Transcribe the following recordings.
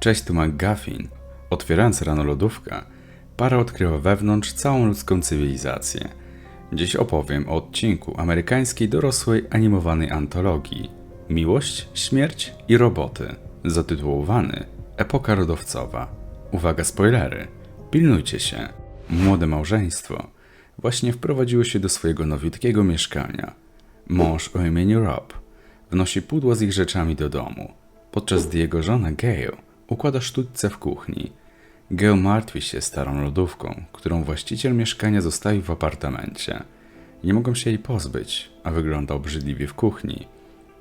Cześć, tu McGuffin. Otwierając rano lodówkę, para odkryła wewnątrz całą ludzką cywilizację. Dziś opowiem o odcinku amerykańskiej dorosłej animowanej antologii Miłość, śmierć i roboty, zatytułowany Epoka rodowcowa. Uwaga, spoilery. Pilnujcie się. Młode małżeństwo właśnie wprowadziło się do swojego nowiutkiego mieszkania. Mąż o imieniu Rob wnosi pudło z ich rzeczami do domu, podczas gdy jego żona Gail układa sztućce w kuchni. Gail martwi się starą lodówką, którą właściciel mieszkania zostawił w apartamencie. Nie mogą się jej pozbyć, a wygląda obrzydliwie w kuchni.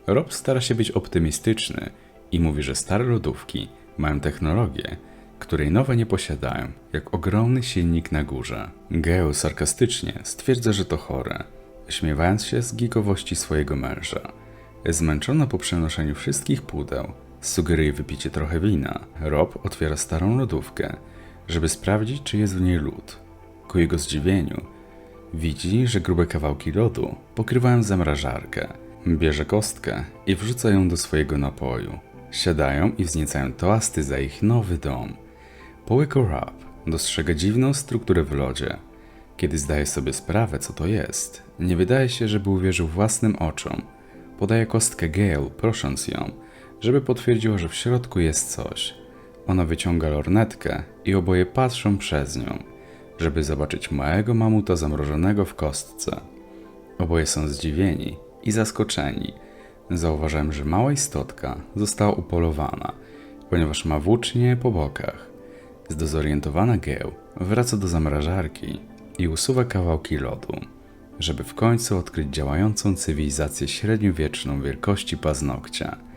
Rob stara się być optymistyczny i mówi, że stare lodówki mają technologię, której nowe nie posiadają, jak ogromny silnik na górze. Geo sarkastycznie stwierdza, że to chore, śmiewając się z gigowości swojego męża. Zmęczona po przenoszeniu wszystkich pudeł, sugeruje wypicie trochę wina. Rob otwiera starą lodówkę, żeby sprawdzić, czy jest w niej lód. Ku jego zdziwieniu, widzi, że grube kawałki lodu pokrywają zamrażarkę. Bierze kostkę i wrzuca ją do swojego napoju. Siadają i wzniecają toasty za ich nowy dom. Po łyku Rob dostrzega dziwną strukturę w lodzie. Kiedy zdaje sobie sprawę, co to jest, nie wydaje się, żeby uwierzył własnym oczom. Podaje kostkę Gail, prosząc ją, żeby potwierdziła, że w środku jest coś. Ona wyciąga lornetkę i oboje patrzą przez nią, żeby zobaczyć małego mamuta zamrożonego w kostce. Oboje są zdziwieni i zaskoczeni. Zauważałem, że mała istotka została upolowana, ponieważ ma włócznie po bokach. Zdezorientowana Gail wraca do zamrażarki i usuwa kawałki lodu, żeby w końcu odkryć działającą cywilizację średniowieczną wielkości paznokcia.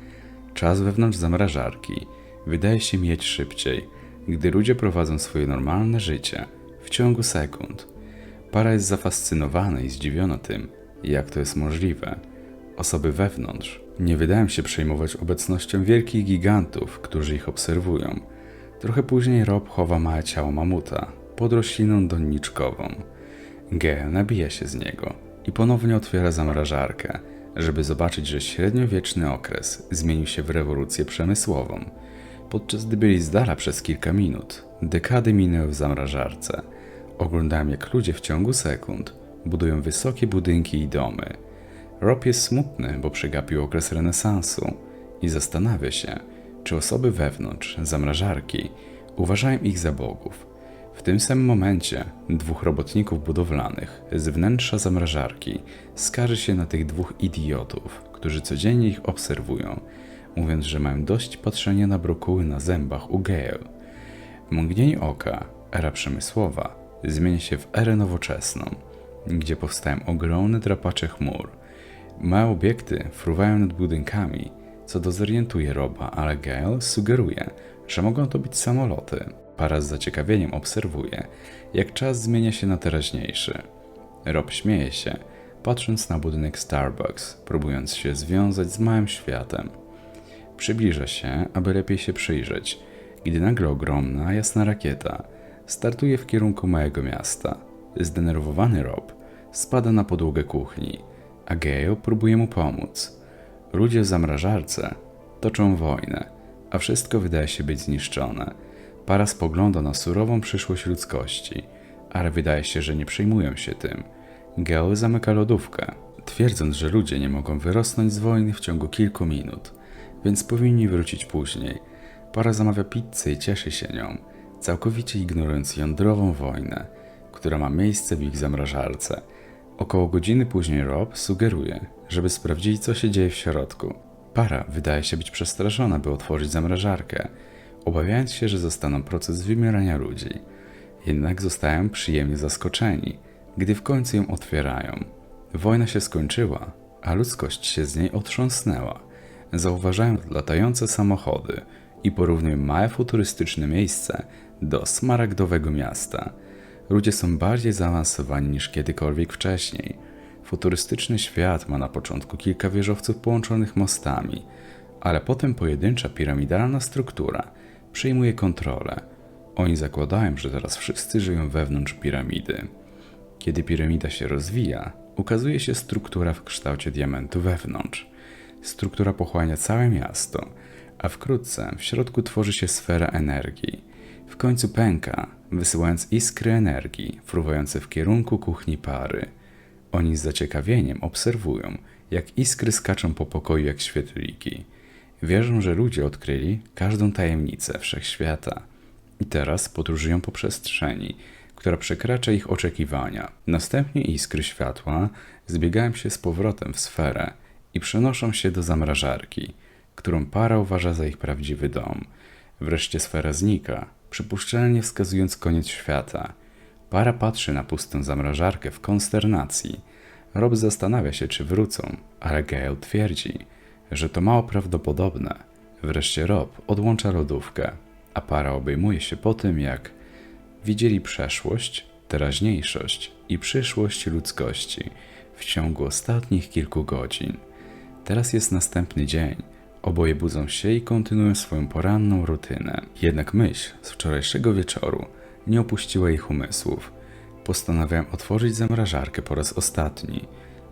Czas wewnątrz zamrażarki wydaje się mieć szybciej, gdy ludzie prowadzą swoje normalne życie w ciągu sekund. Para jest zafascynowana i zdziwiona tym, jak to jest możliwe. Osoby wewnątrz nie wydają się przejmować obecnością wielkich gigantów, którzy ich obserwują. Trochę później Rob chowa małe ciało mamuta pod rośliną doniczkową. Gail nabija się z niego i ponownie otwiera zamrażarkę, żeby zobaczyć, że średniowieczny okres zmienił się w rewolucję przemysłową. Podczas gdy byli z dala przez kilka minut, dekady minęły w zamrażarce. Oglądałem, jak ludzie w ciągu sekund budują wysokie budynki i domy. Rob jest smutny, bo przegapił okres renesansu i zastanawia się, czy osoby wewnątrz zamrażarki uważają ich za bogów. W tym samym momencie dwóch robotników budowlanych z wnętrza zamrażarki skarży się na tych dwóch idiotów, którzy codziennie ich obserwują, mówiąc, że mają dość patrzenia na brokuły na zębach u Gail. W mgnieniu oka era przemysłowa zmienia się w erę nowoczesną, gdzie powstają ogromne drapacze chmur. Małe obiekty fruwają nad budynkami, co dozorientuje Roba, ale Gail sugeruje, że mogą to być samoloty. Para z zaciekawieniem obserwuje, jak czas zmienia się na teraźniejszy. Rob śmieje się, patrząc na budynek Starbucks, próbując się związać z małym światem. Przybliża się, aby lepiej się przyjrzeć, gdy nagle ogromna, jasna rakieta startuje w kierunku małego miasta. Zdenerwowany Rob spada na podłogę kuchni, a Gail próbuje mu pomóc. Ludzie w zamrażarce toczą wojnę, a wszystko wydaje się być zniszczone. Para spogląda na surową przyszłość ludzkości, ale wydaje się, że nie przejmują się tym. Gail zamyka lodówkę, twierdząc, że ludzie nie mogą wyrosnąć z wojny w ciągu kilku minut, więc powinni wrócić później. Para zamawia pizzę i cieszy się nią, całkowicie ignorując jądrową wojnę, która ma miejsce w ich zamrażarce. Około godziny później Rob sugeruje, żeby sprawdzili, co się dzieje w środku. Para wydaje się być przestraszona, by otworzyć zamrażarkę, obawiając się, że zostaną proces wymierania ludzi. Jednak zostają przyjemnie zaskoczeni, gdy w końcu ją otwierają. Wojna się skończyła, a ludzkość się z niej otrząsnęła. Zauważają latające samochody i porównują małe futurystyczne miejsce do smaragdowego miasta. Ludzie są bardziej zaawansowani niż kiedykolwiek wcześniej. Futurystyczny świat ma na początku kilka wieżowców połączonych mostami, ale potem pojedyncza piramidalna struktura przejmuje kontrolę. Oni zakładają, że teraz wszyscy żyją wewnątrz piramidy. Kiedy piramida się rozwija, ukazuje się struktura w kształcie diamentu wewnątrz. Struktura pochłania całe miasto, a wkrótce w środku tworzy się sfera energii. W końcu pęka, wysyłając iskry energii fruwające w kierunku kuchni pary. Oni z zaciekawieniem obserwują, jak iskry skaczą po pokoju jak świetliki. Wierzą, że ludzie odkryli każdą tajemnicę wszechświata i teraz podróżują po przestrzeni, która przekracza ich oczekiwania. Następnie iskry światła zbiegają się z powrotem w sferę i przenoszą się do zamrażarki, którą para uważa za ich prawdziwy dom. Wreszcie sfera znika, przypuszczalnie wskazując koniec świata. Para patrzy na pustą zamrażarkę w konsternacji. Rob zastanawia się, czy wrócą, ale Gail twierdzi, że to mało prawdopodobne. Wreszcie Rob odłącza lodówkę, a para obejmuje się po tym, jak widzieli przeszłość, teraźniejszość i przyszłość ludzkości w ciągu ostatnich kilku godzin. Teraz jest następny dzień. Oboje budzą się i kontynuują swoją poranną rutynę. Jednak myśl z wczorajszego wieczoru nie opuściła ich umysłów. Postanawiają otworzyć zamrażarkę po raz ostatni,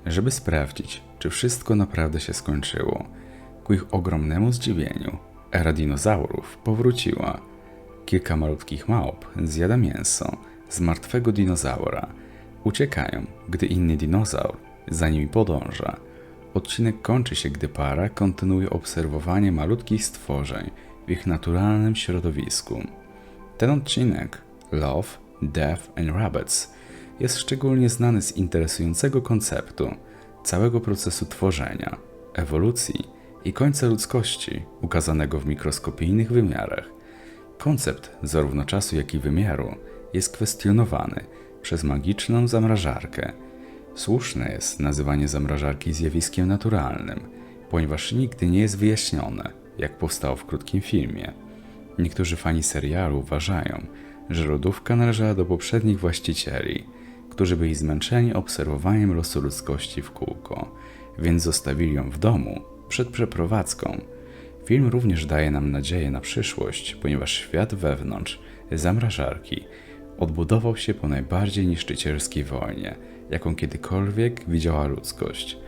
żeby sprawdzić, czy wszystko naprawdę się skończyło. Ku ich ogromnemu zdziwieniu, era dinozaurów powróciła. Kilka malutkich małp zjada mięso z martwego dinozaura. Uciekają, gdy inny dinozaur za nimi podąża. Odcinek kończy się, gdy para kontynuuje obserwowanie malutkich stworzeń w ich naturalnym środowisku. Ten odcinek, Love, Death and Rabbits, jest szczególnie znany z interesującego konceptu całego procesu tworzenia, ewolucji i końca ludzkości, ukazanego w mikroskopijnych wymiarach. Koncept zarówno czasu, jak i wymiaru jest kwestionowany przez magiczną zamrażarkę. Słuszne jest nazywanie zamrażarki zjawiskiem naturalnym, ponieważ nigdy nie jest wyjaśnione, jak powstało w krótkim filmie. Niektórzy fani serialu uważają, że lodówka należała do poprzednich właścicieli, którzy byli zmęczeni obserwowaniem losu ludzkości w kółko, więc zostawili ją w domu przed przeprowadzką. Film również daje nam nadzieję na przyszłość, ponieważ świat wewnątrz zamrażarki odbudował się po najbardziej niszczycielskiej wojnie, jaką kiedykolwiek widziała ludzkość.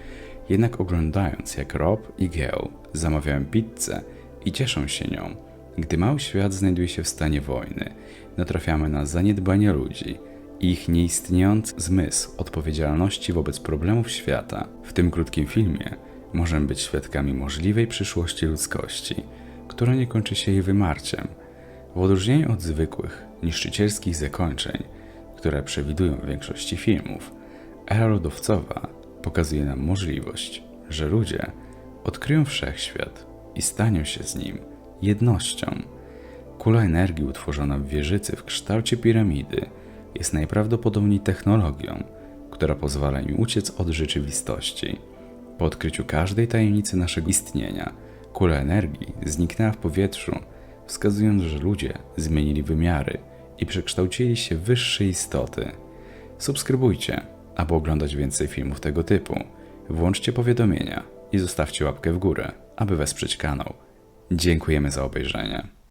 Jednak oglądając jak Rob i Gail zamawiają pizzę i cieszą się nią, gdy mały świat znajduje się w stanie wojny, natrafiamy na zaniedbanie ludzi ich nieistniejący zmysł odpowiedzialności wobec problemów świata. W tym krótkim filmie możemy być świadkami możliwej przyszłości ludzkości, która nie kończy się jej wymarciem. W odróżnieniu od zwykłych, niszczycielskich zakończeń, które przewidują w większości filmów, era lodowcowa pokazuje nam możliwość, że ludzie odkryją wszechświat i staną się z nim jednością. Kula energii utworzona w wieżycy w kształcie piramidy jest najprawdopodobniej technologią, która pozwala im uciec od rzeczywistości. Po odkryciu każdej tajemnicy naszego istnienia, kula energii zniknęła w powietrzu, wskazując, że ludzie zmienili wymiary i przekształcili się w wyższe istoty. Subskrybujcie, aby oglądać więcej filmów tego typu. Włączcie powiadomienia i zostawcie łapkę w górę, aby wesprzeć kanał. Dziękujemy za obejrzenie.